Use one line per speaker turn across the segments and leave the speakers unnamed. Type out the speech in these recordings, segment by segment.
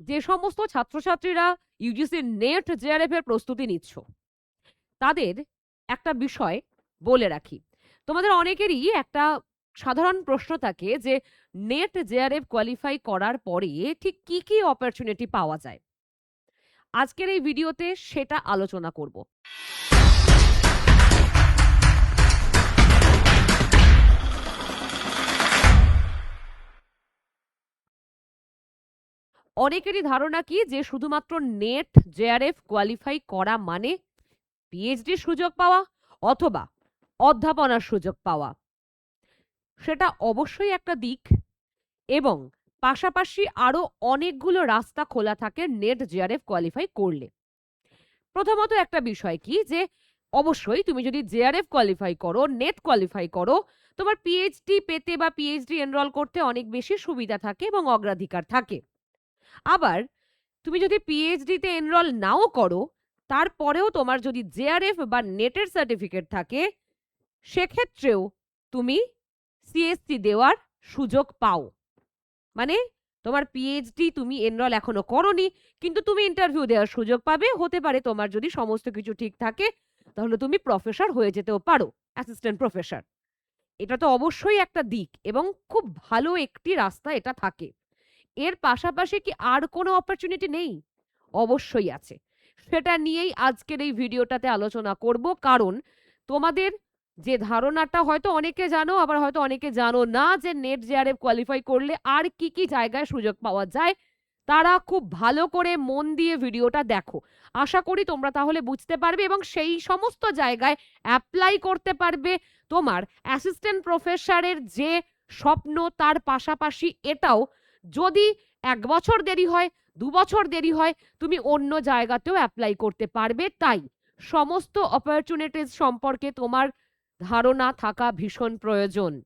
যে সমস্ত ছাত্রছাত্রীরা ইউজিসি নেট জেআরএফ এর প্রস্তুতি নিচ্ছ, তাদের একটা বিষয় বলে রাখি। তোমাদের অনেকেরই একটা সাধারণ প্রশ্ন থাকে যে নেট জেআরএফ কোয়ালিফাই করার পরে ঠিক কি কি অপরচুনিটি পাওয়া যায়? আজকের এই ভিডিওতে সেটা আলোচনা করব। অনেকেরই ধারণা কি যে শুধুমাত্র নেট জেআরএফ কোয়ালিফাই করা মানে পিএইচডির সুযোগ পাওয়া অথবা অধ্যাপনার সুযোগ পাওয়া? সেটা অবশ্যই একটা দিক এবং পাশাপাশি আরও অনেকগুলো রাস্তা খোলা থাকে নেট জেআরএফ কোয়ালিফাই করলে। প্রথমত একটা বিষয় কি যে অবশ্যই তুমি যদি জেআরএফ কোয়ালিফাই করো, নেট কোয়ালিফাই করো, তোমার পিএইচডি পেতে বা পিএইচডি এনরোল করতে অনেক বেশি সুবিধা থাকে এবং অগ্রাধিকার থাকে। আবার তুমি যদি পিএইচডিতে এনরোল নাও করো, তারপরেও তোমার যদি জেআরএফ বা নেটের সার্টিফিকেট থাকে, সেক্ষেত্রেও তুমি সিএসসি দেওয়ার সুযোগ পাও। মানে তোমার পিএইচডি তুমি এনরোল এখনও করনি, কিন্তু তুমি ইন্টারভিউ দেওয়ার সুযোগ পাবে। হতে পারে তোমার যদি সমস্ত কিছু ঠিক থাকে, তাহলে তুমি প্রফেসর হয়ে যেতেও পারো অ্যাসিস্ট্যান্ট প্রফেসর এটা তো অবশ্যই একটা দিক এবং খুব ভালো একটি রাস্তা এটা থাকে। এর পাশাপাশি কি আর কোনো অপরচুনিটি নেই? অবশ্যই আছে। সেটা নিয়েই আজকের এই ভিডিওটাতে আলোচনা করব। কারণ তোমাদের যে ধারণাটা হয়তো অনেকে জানো, আবার হয়তো অনেকে জানো না যে নেট জেআরএফ কোয়ালিফাই করলে আর কি কি জায়গায় সুযোগ পাওয়া যায়, তারা খুব ভালো করে মন দিয়ে ভিডিওটা দেখো। আশা করি তোমরা তাহলে বুঝতে পারবে এবং সেই সমস্ত জায়গায় অ্যাপ্লাই করতে পারবে তোমার অ্যাসিস্ট্যান্ট প্রফেসরের যে স্বপ্ন, তার পাশাপাশি এটাও যদি এক বছর দেরি হয়, দু বছর দেরি হয়, তুমি অন্য জায়গাতেও অ্যাপ্লাই করতে পারবে। তাই সমস্ত অপরচুনিটিস সম্পর্কে তোমার ধারণা থাকা ভীষণ প্রয়োজন।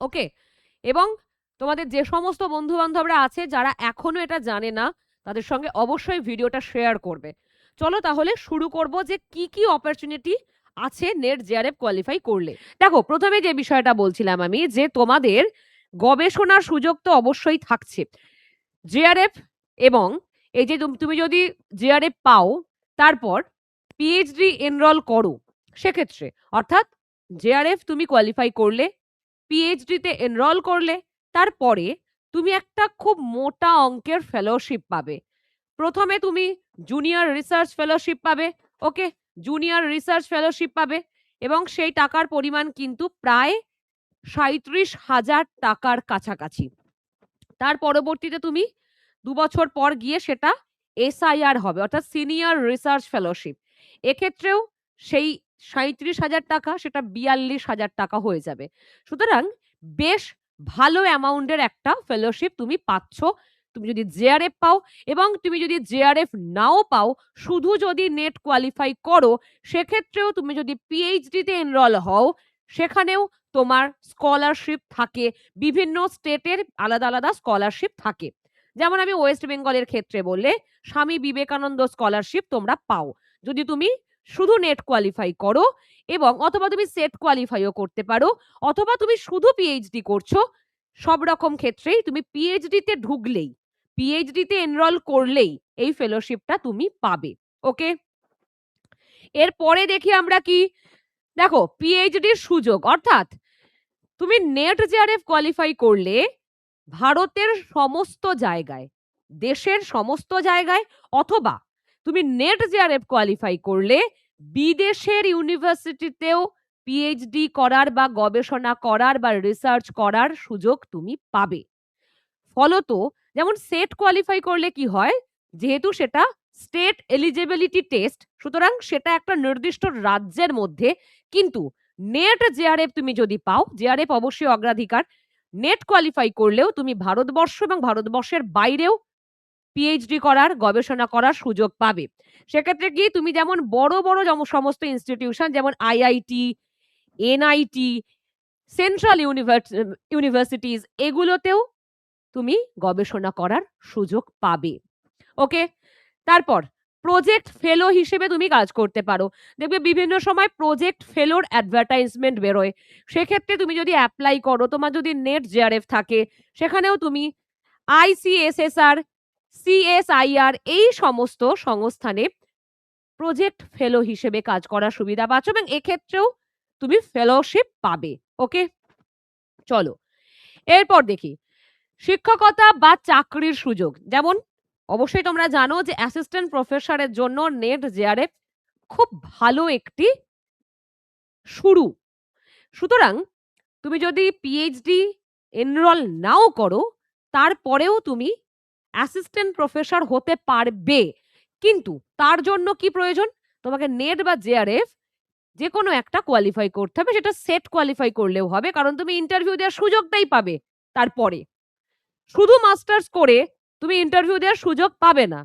ওকে? এবং তোমাদের যে সমস্ত বন্ধু বান্ধবরা আছে, যারা এখনও এটা জানে না, তাদের সঙ্গে অবশ্যই ভিডিওটা শেয়ার করবে। চলো তাহলে শুরু করব যে কি কি অপরচুনিটি আছে নেট জেআরএফ কোয়ালিফাই করলে। দেখো, প্রথমে যে বিষয়টা বলছিলাম আমি, যে তোমাদের গবেষণার সুযোগ তো অবশ্যই থাকছে। জেআরএফ এবং এই যে তুমি যদি জেআরএফ পাও, তারপর পিএইচডি এনরোল করো সেক্ষেত্রে, অর্থাৎ জেআরএফ তুমি কোয়ালিফাই করলে পিএইচডিতে এনরোল করলে, তারপরে তুমি একটা খুব মোটা অঙ্কের ফেলোশিপ পাবে। প্রথমে তুমি জুনিয়র রিসার্চ ফেলোশিপ পাবে ওকে জুনিয়র রিসার্চ ফেলোশিপ পাবে এবং সেই টাকার পরিমাণ কিন্তু প্রায় সাঁত্রিশ হাজার টাকার কাছাকাছি। তার পরবর্তীতে তুমি দু বছর পর গিয়ে সেটা এসআইআর হবে, অর্থাৎ সিনিয়র রিসার্চ ফেলোশিপ। এক্ষেত্রেও সেই সাঁত্রিশ হাজার টাকা, সেটা বিয়াল্লিশ হাজার টাকা হয়ে যাবে। সুতরাং বেশ ভালো অ্যামাউন্টের একটা ফেলোশিপ তুমি পাচ্ছ। তুমি যদি জেআরএফ পাও এবং তুমি যদি জেআরএফ নাও পাও, শুধু যদি নেট কোয়ালিফাই করো, সেক্ষেত্রেও তুমি যদি পিএইচডিতে এনরোল হও সেখানেও তোমার স্কলারশিপ থাকে। বিভিন্ন স্টেটের আলাদা আলাদা স্কলারশিপ থাকে। যেমন আমি ওয়েস্ট বেঙ্গলের ক্ষেত্রে বললে, স্বামী বিবেকানন্দ স্কলারশিপ তোমরা পাও। যদি তুমি শুধু নেট কোয়ালিফাই করো এবং অথবা তুমি সেট কোয়ালিফাইও করতে পারো, অথবা তুমি শুধু পিএইচডি করছ, সব রকম ক্ষেত্রেই তুমি পিএইচডিতে ঢুকলেই পিএইচডিতে এনরোল করলেই এই ফেলোশিপটা তুমি পাবে। ওকে এরপরে দেখি আমরা কি দেখো পিএইচডির সুযোগ, অর্থাৎ তুমি নেট জেআরএফ কোয়ালিফাই করলে ভারতের সমস্ত জায়গায়, দেশের সমস্ত জায়গায়, অথবা তুমি নেট জেআরএফ কোয়ালিফাই করলে বিদেশের ইউনিভার্সিটিতেও পিএইচডি করার বা গবেষণা করার বা রিসার্চ করার সুযোগ তুমি পাবে। ফলত, যেমন সেট কোয়ালিফাই করলে কি হয়? যেহেতু সেটা স্টেট এলিজিবিলিটি টেস্ট, সুতরাং সেটা একটা নির্দিষ্ট রাজ্যের মধ্যে, কিন্তু নেট জেআরএফ তুমি যদি পাও জেআরএফ অবশ্যই অগ্রাধিকার, নেট কোয়ালিফাই করলেও তুমি ভারতবর্ষ এবং ভারতবর্ষের বাইরেও পিএইচডি করার, গবেষণা করার সুযোগ পাবে। সেক্ষেত্রে কি তুমি যেমন বড় বড় সমস্ত ইনস্টিটিউশন যেমন আইআইটি এনআইটি সেন্ট্রাল ইউনিভার্সিটিজ এগুলোতেও তুমি গবেষণা করার সুযোগ পাবে। ওকে তারপর প্রজেক্ট ফেলো হিসেবে তুমি কাজ করতে পারো। দেখবে বিভিন্ন সময় প্রজেক্ট ফেলোর অ্যাডভার্টাইজমেন্ট বেরোয়। সেক্ষেত্রে তুমি যদি অ্যাপ্লাই করো, তোমার যদি নেট জেআরএফ থাকে, সেখানেও তুমি আইসিএসএসআর সিএসআইআর এই সমস্ত সংস্থানে প্রজেক্ট ফেলো হিসেবে কাজ করার সুবিধা পাচ্ছ এবং এক্ষেত্রেও তুমি ফেলোশিপ পাবে, ওকে? চলো, এরপর দেখি, শিক্ষকতা বা চাকরির সুযোগ। যেমন অবশ্যই তোমরা জানো যে অ্যাসিস্ট্যান্ট প্রফেসরের জন্য নেট জেআরএফ খুব ভালো একটি শুরু। সুতরাং তুমি যদি পিএইচডি এনরোল নাও করো, তারপরেও তুমি অ্যাসিস্ট্যান্ট প্রফেসর হতে পারবে। কিন্তু তার জন্য কি প্রয়োজন? তোমাকে নেট বা জেআরএফ যে কোনো একটা কোয়ালিফাই করতে হবে, সেটা সেট কোয়ালিফাই করলেও হবে, কারণ তুমি ইন্টারভিউ দেওয়ার সুযোগটাই পাবে তারপরে। শুধু মাস্টার্স করে তুমি ইন্টারভিউ দেওয়ার সুযোগ পাবে না।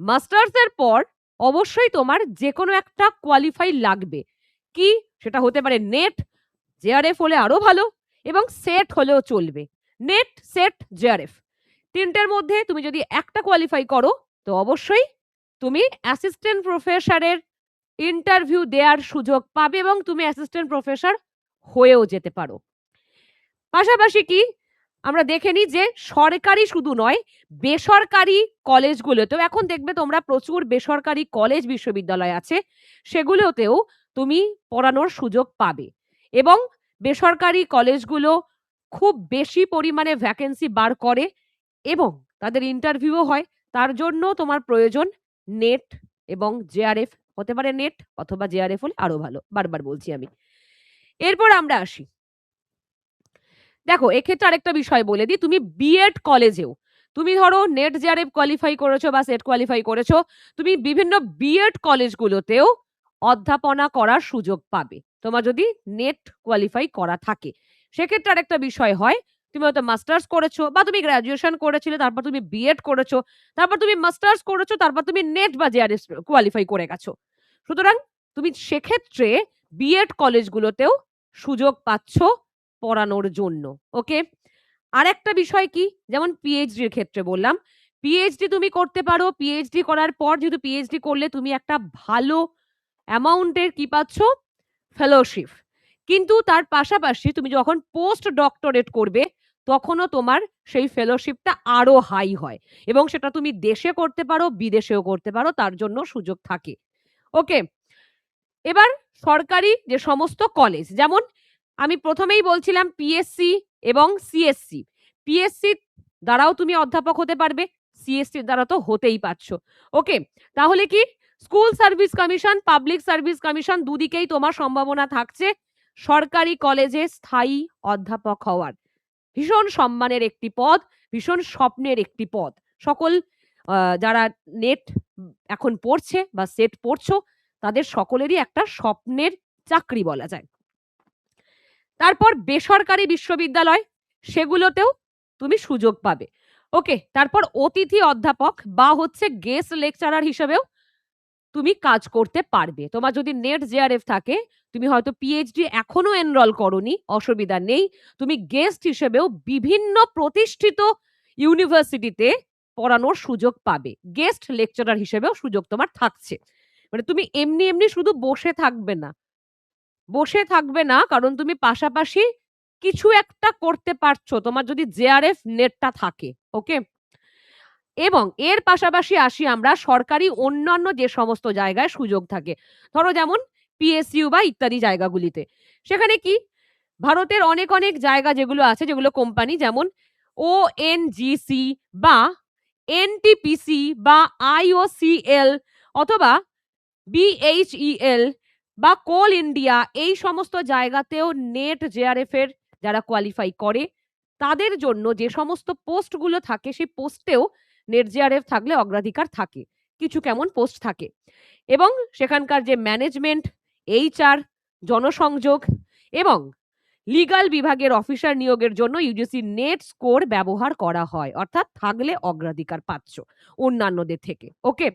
মাস্টার্সের পর অবশ্যই তোমার যে কোনো একটা কোয়ালিফাই লাগবে। কি? সেটা হতে পারে নেট জেআরএফ হলে আরও ভালো এবং সেট হলেও চলবে। নেট সেট জেআরএফ তিনটের মধ্যে তুমি যদি একটা কোয়ালিফাই করো, তো অবশ্যই তুমি অ্যাসিস্ট্যান্ট প্রফেসরের ইন্টারভিউ দেওয়ার সুযোগ পাবে এবং তুমি অ্যাসিস্ট্যান্ট প্রফেসর হয়েও যেতে পারো। পাশাপাশি কি? আমরা দেখে নিই যে সরকারি শুধু নয়, বেসরকারি কলেজগুলোতেও, এখন দেখবে তোমরা প্রচুর বেসরকারি কলেজ বিশ্ববিদ্যালয় আছে, সেগুলোতেও তুমি পড়ানোর সুযোগ পাবে। এবং বেসরকারি কলেজগুলো খুব বেশি পরিমাণে ভ্যাকেন্সি বার করে এবং তাদের ইন্টারভিউও হয়, তার জন্য তোমার প্রয়োজন নেট এবং জেআরএফ হতে পারে নেট অথবা জেআরএফ হলে আরও ভালো, বারবার বলছি আমি। এরপর আমরা আসি। দেখো, এক্ষেত্রে আরেকটা বিষয় বলে দিই, তুমি বিএড কলেজেও তুমি ধরো নেট জেআরএফ কোয়ালিফাই করেছ বা সেট কোয়ালিফাই করেছ, তুমি বিভিন্ন বিএড কলেজগুলোতেও অধ্যাপনা করার সুযোগ পাবে। তোমার যদি নেট কোয়ালিফাই করা থাকে। সেক্ষেত্রে আরেকটা বিষয় হয়, তুমি হয়তো মাস্টার্স করেছ বা তুমি গ্রাজুয়েশন করেছিলে, তারপর তুমি বিএড করেছ, তারপর তুমি মাস্টার্স করেছ, তারপর তুমি নেট বা জেআরএফ কোয়ালিফাই করে গেছো। সুতরাং তুমি সেক্ষেত্রে বিএড কলেজগুলোতেও সুযোগ পাচ্ছ পড়ানোর জন্য, ওকে? আর একটা বিষয় কি? যেমন পিএইচডির ক্ষেত্রে বললাম পিএইচডি তুমি করতে পারো পিএইচডি করার পর যেহেতু পিএইচডি করলে তুমি একটা ভালো অ্যামাউন্টের কি পাচ্ছ? ফেলোশিপ কিন্তু তার পাশাপাশি তুমি যখন পোস্ট ডক্টরেট করবে, তখনও তোমার সেই ফেলোশিপটা আরও হাই হয় এবং সেটা তুমি দেশে করতে পারো, বিদেশেও করতে পারো, তার জন্য সুযোগ থাকে, ওকে? এবার সরকারি যে সমস্ত কলেজ যেমন আমি প্রথমেই বলছিলাম পিএসসি এবং সিএসসি পিএসসি দ্বারাও তুমি অধ্যাপক হতে পারবে সিএসসি দ্বারা তো হতেই পারছ। ওকে, তাহলে কি? School service commission, public service commission দুদিকেই তোমার সম্ভাবনা থাকছে। সরকারি কলেজে স্থায়ী অধ্যাপক হওয়ার। ভীষণ সম্মানের একটি পদ, ভীষণ স্বপ্নের একটি পদ। সকল যারা নেট এখন পড়ছে বা সেট পড়ছো, তাদের সকলেরই একটা স্বপ্নের চাকরি বলা যায়। তারপর বেসরকারি বিশ্ববিদ্যালয়, সেগুলোতেও তুমি সুযোগ পাবে। ওকে, তারপর অতিথি অধ্যাপক বা হচ্ছে গেস্ট লেকচারার হিসেবেও তুমি কাজ করতে পারবে। তোমার যদি নেট জেআরএফ থাকে, তুমি হয়তো পিএইচডি এখনও এনরোল করনি, অসুবিধা নেই। তুমি গেস্ট হিসেবেও বিভিন্ন প্রতিষ্ঠিত ইউনিভার্সিটিতে পড়ানোর সুযোগ পাবে। গেস্ট লেকচারার হিসেবেও সুযোগ তোমার থাকছে। মানে তুমি এমনি এমনি শুধু বসে থাকবে না। বসে থাকবে না, কারণ তুমি পাশাপাশি কিছু একটা করতে পারছ, তোমার যদি জেআরএফ নেটটা থাকে, ওকে? এবং এর পাশাপাশি আসি আমরা সরকারি অন্যান্য যে সমস্ত জায়গায় সুযোগ থাকে, ধরো যেমন পিএসইউ বা ইত্যাদি জায়গাগুলিতে। সেখানে কি? ভারতের অনেক অনেক জায়গা যেগুলো আছে, যেগুলো কোম্পানি যেমন ও এনজিসি বা এনটিপিসি বা আইওসিএল অথবা বিএইচইএল বা কোল ইন্ডিয়া এই সমস্ত জায়গাতেও নেট জেআরএফ এর যারা কোয়ালিফাই করে, তাদের জন্য যে সমস্ত পোস্টগুলো থাকে, সেই পোস্টেও নেট জেআরএফ থাকলে অগ্রাধিকার থাকে। কিছু কেমন পোস্ট থাকে? এবং সেখানকার যে ম্যানেজমেন্ট এইচআর জনসংযোগ এবং লিগ্যাল বিভাগের অফিসার নিয়োগের জন্য ইউজিসি নেট স্কোর ব্যবহার করা হয়, অর্থাৎ থাকলে অগ্রাধিকার পাচ্ছ অন্যান্যদের থেকে। ওকে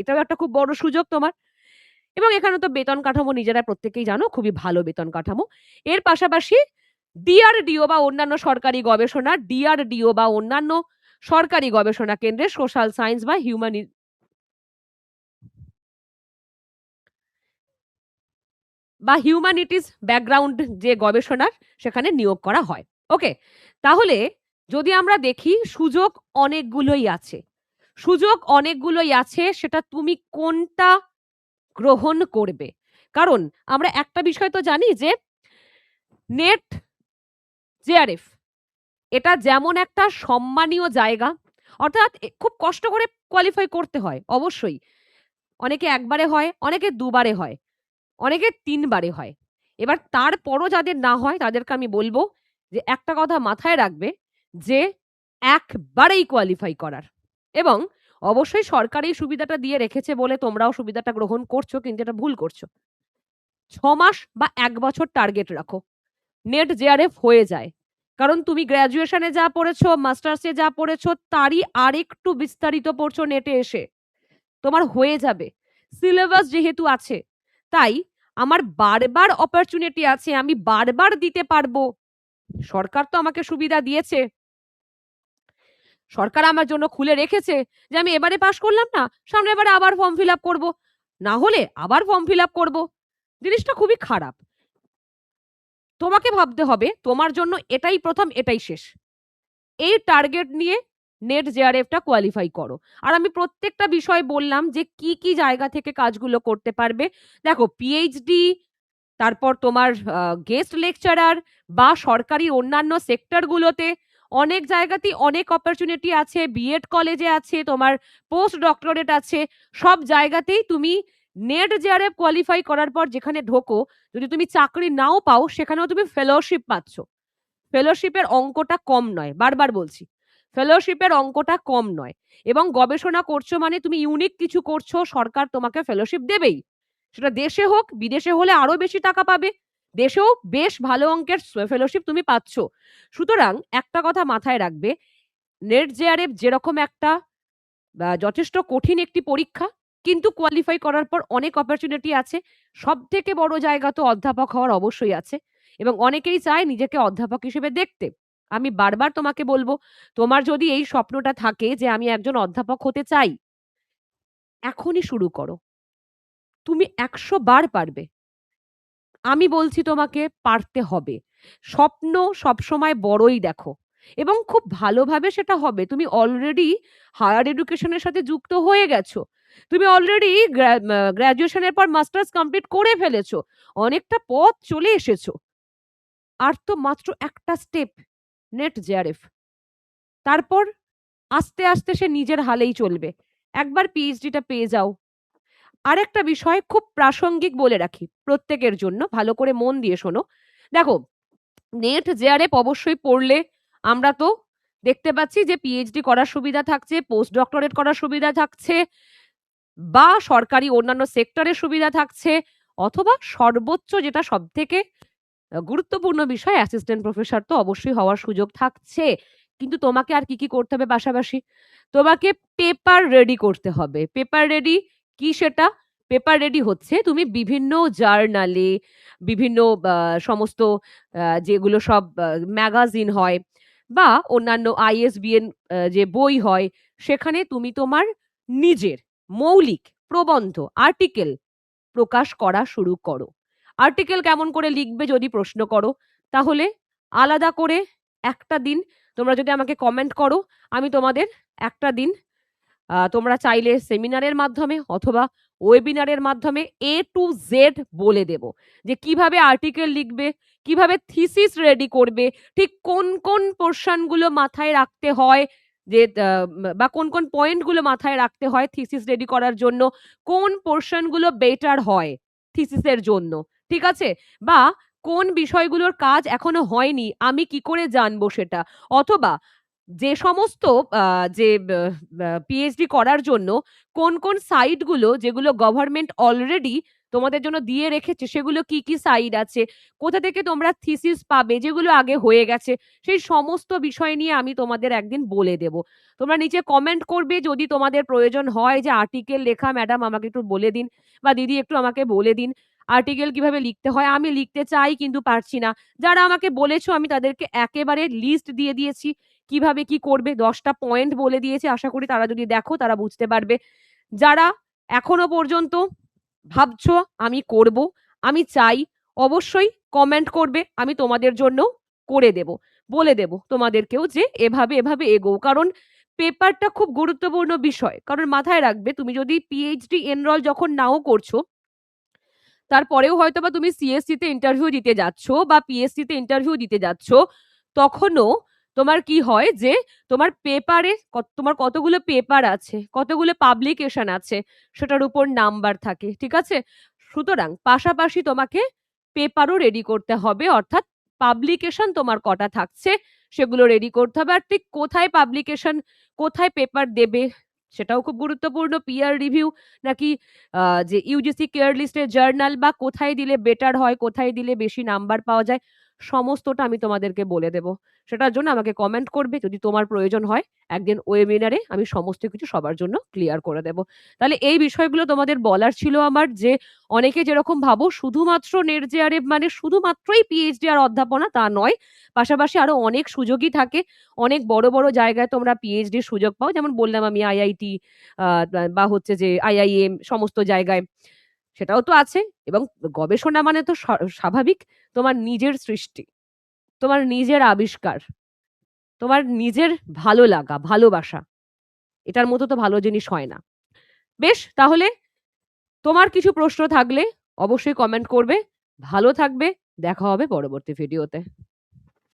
এটাও একটা খুব বড় সুযোগ তোমার। এবং এখানে তো বেতন কাঠামো নিজেরা প্রত্যেকেই জানো, খুবই ভালো বেতন কাঠামো। এর পাশাপাশি ডিআরডিও বা অন্যান্য সরকারি গবেষণা, ডিআরডিও বা অন্যান্য সরকারি গবেষণা কেন্দ্রে সোশ্যাল সায়েন্স বা হিউম্যানি বা হিউম্যানিটিস ব্যাকগ্রাউন্ড যে গবেষণার, সেখানে নিয়োগ করা হয়। ওকে, তাহলে যদি আমরা দেখি, সুযোগ অনেকগুলোই আছে। সুযোগ অনেকগুলোই আছে, সেটা তুমি কোনটা গ্রহণ করবে। কারণ আমরা একটা বিষয় তো জানি যে, নেট জেআরএফ এটা যেমন একটা সম্মানীয় জায়গা, অর্থাৎ খুব কষ্ট করে কোয়ালিফাই করতে হয়, অবশ্যই। অনেকে একবারে হয়, অনেকে দুবারে হয়, অনেকে তিনবারে হয়। এবার তারপরও যাদের না হয়, তাদেরকে আমি বলব যে, একটা কথা মাথায় রাখবে যে, একবারেই কোয়ালিফাই করার। এবং অবশ্যই সরকার এই সুবিধাটা দিয়ে রেখেছে বলে তোমরাও সুবিধাটা গ্রহণ করছ, কিন্তু এটা ভুল করছ। ছ মাস বা এক বছর টার্গেট রাখো। নেট জেআরএফ হয়ে যায়। কারণ তুমি গ্র্যাজুয়েশনে যা পড়েছো মাস্টার্সে যা পড়েছো, তারই আরেকটু বিস্তারিত পড়ছো নেটে এসে। তোমার হয়ে যাবে। সিলেবাস যেহেতু আছে, তাই আমার বারবার অপরচুনিটি আছে, আমি বারবার দিতে পারব। সরকার তো আমাকে সুবিধা দিয়েছে। সরকার আমার জন্য খুলে রেখেছে যে আমি এবারে পাশ করলাম না, সামনে এবারে আবার ফর্ম ফিল আপ করব। না হলে আবার ফর্ম ফিল আপ করব। জিনিসটা খুবই খারাপ। তোমাকে ভাবতে হবে, তোমার জন্য এটাই প্রথম, এটাই শেষ। এই টার্গেট নিয়ে নেট জেআরএফটা কোয়ালিফাই করো। আর আমি প্রত্যেকটা বিষয় বললাম যে কি কি জায়গা থেকে কাজগুলো করতে পারবে। দেখো পিএইচডি তারপর তোমার গেস্ট লেকচারার বা সরকারি অন্যান্য সেক্টরগুলোতে অনেক জায়গাতেই অনেক অপরচুনিটি আছে বিএড কলেজে আছে, তোমার পোস্ট ডক্টরেট আছে, সব জায়গাতেই তুমি নেট জেআরএফ কোয়ালিফাই করার পর যেখানে ঢোকো, যদি তুমি চাকরি নাও পাও, সেখানেও তুমি ফেলোশিপ পাচ্ছ। ফেলোশিপের অঙ্কটা কম নয়, বারবার বলছি ফেলোশিপের অঙ্কটা কম নয়, এবং গবেষণা করছ মানে তুমি ইউনিক কিছু করছ, সরকার তোমাকে ফেলোশিপ দেবেই। সেটা দেশে হোক, বিদেশে হলে আরও বেশি টাকা পাবে। দেশেও বেশ ভালো অঙ্কের ফেলোশিপ তুমি পাচ্ছ। সুতরাং একটা কথা মাথায় রাখবে নেট জেআরএফ যেরকম একটা যথেষ্ট কঠিন একটি পরীক্ষা, কিন্তু কোয়ালিফাই করার পর অনেক অপরচুনিটি আছে। সব থেকে বড় জায়গা তো অধ্যাপক হওয়ার অবশ্যই আছে, এবং অনেকেই চায় নিজেকে অধ্যাপক হিসেবে দেখতে। আমি বারবার তোমাকে বলব, তোমার যদি এই স্বপ্নটা থাকে যে আমি একজন অধ্যাপক হতে চাই, এখনই শুরু করো। তুমি একশো বার পারবে। আমি বলছি তোমাকে পারতে হবে। স্বপ্ন সবসময় বড়ই দেখো এবং খুব ভালোভাবে সেটা হবে। তুমি অলরেডি হায়ার এডুকেশনের সাথে যুক্ত হয়ে গেছো। তুমি অলরেডি গ্র্যাজুয়েশনের পর মাস্টার্স কমপ্লিট করে ফেলেছো। অনেকটা পথ চলে এসেছ। আর তো মাত্র একটা স্টেপ নেট জেআরএফ তারপর আস্তে আস্তে সে নিজের হালেই চলবে। একবার পিএইচডিটা পেয়ে যাও। আরেকটা বিষয় খুব প্রাসঙ্গিক বলে রাখি, প্রত্যেকের জন্য। ভালো করে মন দিয়ে শোনো। দেখো, নেট জেআরএফ অবশ্যই পড়লে আমরা তো দেখতে পাচ্ছি যে পিএইচডি করার সুবিধা থাকছে পোস্ট ডক্টরেট করার সুবিধা থাকছে, বা সরকারি অন্যান্য সেক্টরের সুবিধা থাকছে, অথবা সর্বোচ্চ যেটা সব থেকে গুরুত্বপূর্ণ বিষয় অ্যাসিস্ট্যান্ট প্রফেসর তো অবশ্যই হওয়ার সুযোগ থাকছে। কিন্তু তোমাকে আর কি কি করতে হবে পাশাপাশি? তোমাকে পেপার রেডি করতে হবে। পেপার রেডি কি সেটা? পেপার রেডি হচ্ছে। তুমি বিভিন্ন জার্নালে, বিভিন্ন সমস্ত যেগুলো সব ম্যাগাজিন হয় বা অন্যান্য আইএসবিএন যে বই হয়, সেখানে তুমি তোমার নিজের মৌলিক, প্রবন্ধ, আর্টিকেল প্রকাশ করা শুরু করো। আর্টিকেল কেমন করে লিখবে যদি প্রশ্ন করো? তাহলে আলাদা করে একটা দিন তোমরা যদি আমাকে কমেন্ট করো, আমি তোমাদের একটা দিন তোমরা চাইলে সেমিনারের মাধ্যমে অথবা ওয়েবিনারের মাধ্যমে এ টু জেড বলে দেব যে কীভাবে আর্টিকেল লিখবে, কীভাবে থিসিস রেডি করবে, ঠিক কোন কোন পোর্শনগুলো মাথায় রাখতে হয়, যে বা কোন কোন পয়েন্টগুলো মাথায় রাখতে হয় থিসিস রেডি করার জন্য, কোন পোর্শনগুলো বেটার হয় থিসিসের জন্য, ঠিক আছে? বা কোন বিষয়গুলোর কাজ এখনও হয়নি, আমি কি করে জানব সেটা? অথবা যে সমস্ত যে পিএইচডি করার জন্য কোন কোন সাইটগুলো যেগুলো গভর্নমেন্ট অলরেডি তোমাদের জন্য দিয়ে রেখেছে, সেগুলো কি কি সাইট আছে, কোথা থেকে তোমরা থিসিস পাবে, যেগুলো আগে হয়ে গেছে, সেই সমস্ত বিষয় নিয়ে আমি তোমাদের একদিন বলে দেব। তোমরা নিচে কমেন্ট করবে, যদি তোমাদের প্রয়োজন হয় যে আর্টিকেল লেখা ম্যাডাম আমাকে একটু বলে দিন বা দিদি একটু আমাকে বলে দিন। আর্টিকেল কীভাবে লিখতে হয়, আমি লিখতে চাই কিন্তু পারছি না যারা আমাকে বলেছ, আমি তাদেরকে একেবারে লিস্ট দিয়ে দিয়েছি, কীভাবে কি করবে, দশটা পয়েন্ট বলে দিয়েছি, আশা করি তারা যদি দেখো, তারা বুঝতে পারবে যারা এখনও পর্যন্ত ভাবছ, আমি করব, আমি চাই, অবশ্যই কমেন্ট করবে, আমি তোমাদের জন্য করে দেব, বলে দেব তোমাদেরকেও যে এভাবে এভাবে এগো কারণ পেপারটা খুব গুরুত্বপূর্ণ বিষয়। কারণ মাথায় রাখবে, তুমি যদি পিএইচডি এনরোল যখন নাও করছ তারপরেও হয়তোবা তুমি সিএসসি তে ইন্টারভিউ দিতে যাচ্ছ বা পিএসসি তে ইন্টারভিউ দিতে যাচ্ছ, তখনও তোমার কি হয় যে তোমার পেপারে তোমার কতগুলো পেপার আছে, কতগুলো পাবলিকেশন আছে সেটার উপর নাম্বার থাকে। ঠিক আছে? সুতরাং পাশাপাশি তোমাকে পেপারও রেডি করতে হবে অর্থাৎ পাবলিকেশন তোমার কটা থাকছে সেগুলো রেডি করতে হবে। আর ঠিক কোথায় পাবলিকেশন, কোথায় পেপার দেবে সেটাও খুব গুরুত্বপূর্ণ। পিয়ার রিভিউ নাকি যে ইউজিসি কেয়ার লিস্টের জার্নাল বা কোথায় দিলে বেটার হয়, কোথায় দিলে বেশি নাম্বার পাওয়া যায় সমস্তটা আমি তোমাদেরকে বলে দেব। সেটার জন্য আমাকে কমেন্ট করবে যদি তোমার প্রয়োজন হয় একদিন ওয়েবিনারে আমি সমস্ত কিছু সবার জন্য ক্লিয়ার করে দেব। তাহলে এই বিষয়গুলো তোমাদের বলার ছিল আমার যে অনেকে যেরকম ভাবো শুধুমাত্র নেট জেআরএফ মানে শুধুমাত্রই পিএইচডি আর অধ্যাপনা তা নয়। পাশাপাশি আরও অনেক সুযোগই থাকে। অনেক বড়, বড় জায়গায় তোমরা পিএইচডির সুযোগ পাও। যেমন বললাম আমি আইআইটি বা হচ্ছে যে আইআইএম সমস্ত জায়গায়। সেটাও তো আছে এবং গবেষণা মানে তো স্বাভাবিক তোমার নিজের সৃষ্টি, তোমার নিজের আবিষ্কার, তোমার নিজের ভালো লাগা, ভালোবাসা। এটার মতো তো ভালো জিনিস হয় না। বেশ তাহলে তোমার কিছু প্রশ্ন থাকলে অবশ্যই কমেন্ট করবে। ভালো থাকবে। দেখা হবে পরবর্তী ভিডিওতে।